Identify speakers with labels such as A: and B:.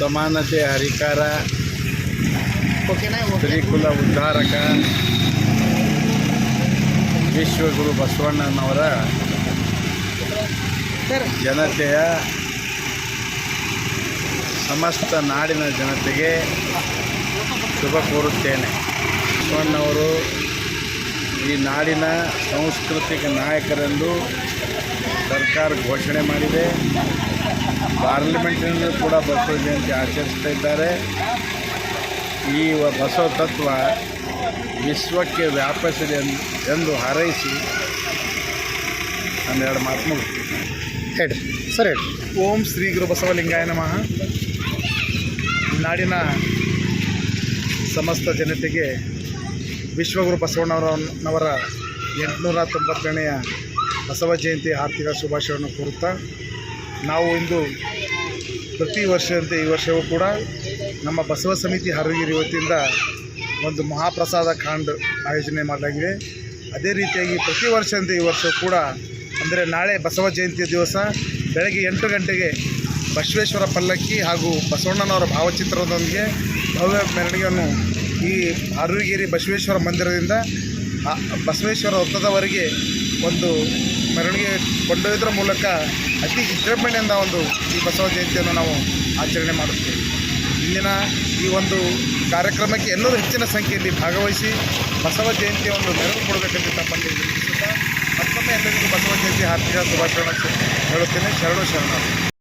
A: ಸಮಾನತೆ, ಹರಿಕಾರ ಶ್ರೀಕುಲ ಉದ್ಧಾರಕ, ವಿಶ್ವಗುರು ಬಸವಣ್ಣನವರ ಜನತೆಯ ಸಮಸ್ತ ನಾಡಿನ ಜನತೆಗೆ ಶುಭ ಕೋರುತ್ತೇನೆ. ಬಸವಣ್ಣವರು ಈ ನಾಡಿನ ಸಾಂಸ್ಕೃತಿಕ ನಾಯಕರೆಂದು ಸರ್ಕಾರ ಘೋಷಣೆ ಮಾಡಿದೆ. ಪಾರ್ಲಿಮೆಂಟಿನಲ್ಲೂ ಕೂಡ ಬಸವ ಜಯಂತಿ ಆಚರಿಸ್ತಾ ಇದ್ದಾರೆ. ಈ ಬಸವ ತತ್ವ ವಿಶ್ವಕ್ಕೆ ವ್ಯಾಪಿಸಿದೆ ಎಂದು- ಹಾರೈಸಿ ಹನ್ನೆರಡು ಮಾತು ಮುಗಿಸ್ತೀನಿ.
B: ಹೇಳಿ. ಸರ್ ಹೇಳಿ.
C: ಓಂ ಶ್ರೀ ಗುರು ಬಸವಲಿಂಗಾಯ ನಮಃ. ನಾಡಿನ ಸಮಸ್ತ ಜನತೆಗೆ ವಿಶ್ವಗುರು ಬಸವಣ್ಣವರವರ ಎಂಟುನೂರ ತೊಂಬತ್ತನೆಯ ಬಸವ ಜಯಂತಿ ಆರ್ಥಿಕ ಶುಭಾಶಯವನ್ನು ಕೋರುತ್ತಾ ನಾವು ಇಂದು ಪ್ರತಿ ವರ್ಷದಂತೆ ಈ ವರ್ಷವೂ ಕೂಡ ನಮ್ಮ ಬಸವ ಸಮಿತಿ ಹರಗಿರಿ ವತಿಯಿಂದ ಒಂದು ಮಹಾಪ್ರಸಾದ ಕಾಂಡ್ ಆಯೋಜನೆ ಮಾಡಲಾಗಿದೆ. ಅದೇ ರೀತಿಯಾಗಿ ಪ್ರತಿ ವರ್ಷದಂತೆ ಈ ವರ್ಷ ಕೂಡ ಅಂದರೆ ನಾಳೆ ಬಸವ ಜಯಂತಿಯ ದಿವಸ ಬೆಳಗ್ಗೆ ಎಂಟು ಗಂಟೆಗೆ ಬಸವೇಶ್ವರ ಪಲ್ಲಕ್ಕಿ ಹಾಗೂ ಬಸವಣ್ಣನವರ ಭಾವಚಿತ್ರದೊಂದಿಗೆ ಭವ್ಯ ಮೆರವಣಿಗೆಯನ್ನು ಈ ಅರುವಿಗೇರಿ ಬಸವೇಶ್ವರ ಮಂದಿರದಿಂದ ಬಸವೇಶ್ವರ ವೃತ್ತದವರೆಗೆ ಒಂದು ಮೆರವಣಿಗೆ ಕೊಂಡೊಯ್ಯೋದ್ರ ಮೂಲಕ ಅತಿ ವಿಜೃಂಭಣೆಯಿಂದ ಒಂದು ಈ ಬಸವ ಜಯಂತಿಯನ್ನು ನಾವು ಆಚರಣೆ ಮಾಡುತ್ತೇವೆ. ಇಲ್ಲಿನ ಈ ಒಂದು ಕಾರ್ಯಕ್ರಮಕ್ಕೆ ಎಲ್ಲರೂ ಹೆಚ್ಚಿನ ಸಂಖ್ಯೆಯಲ್ಲಿ ಭಾಗವಹಿಸಿ ಬಸವ ಜಯಂತಿಯ ಒಂದು ನೆರವು ಕೊಡಬೇಕಂತ ತಮ್ಮಲ್ಲಿ ವಿನಂತಿಸುತ್ತಾ ಮತ್ತೊಮ್ಮೆ ಎಲ್ಲರಿಗೂ ಬಸವ ಜಯಂತಿ ಹಾರ್ದಿಕ ಶುಭಾಶಯ ಹೇಳುತ್ತೇನೆ. ಶರಣು ಶರಣ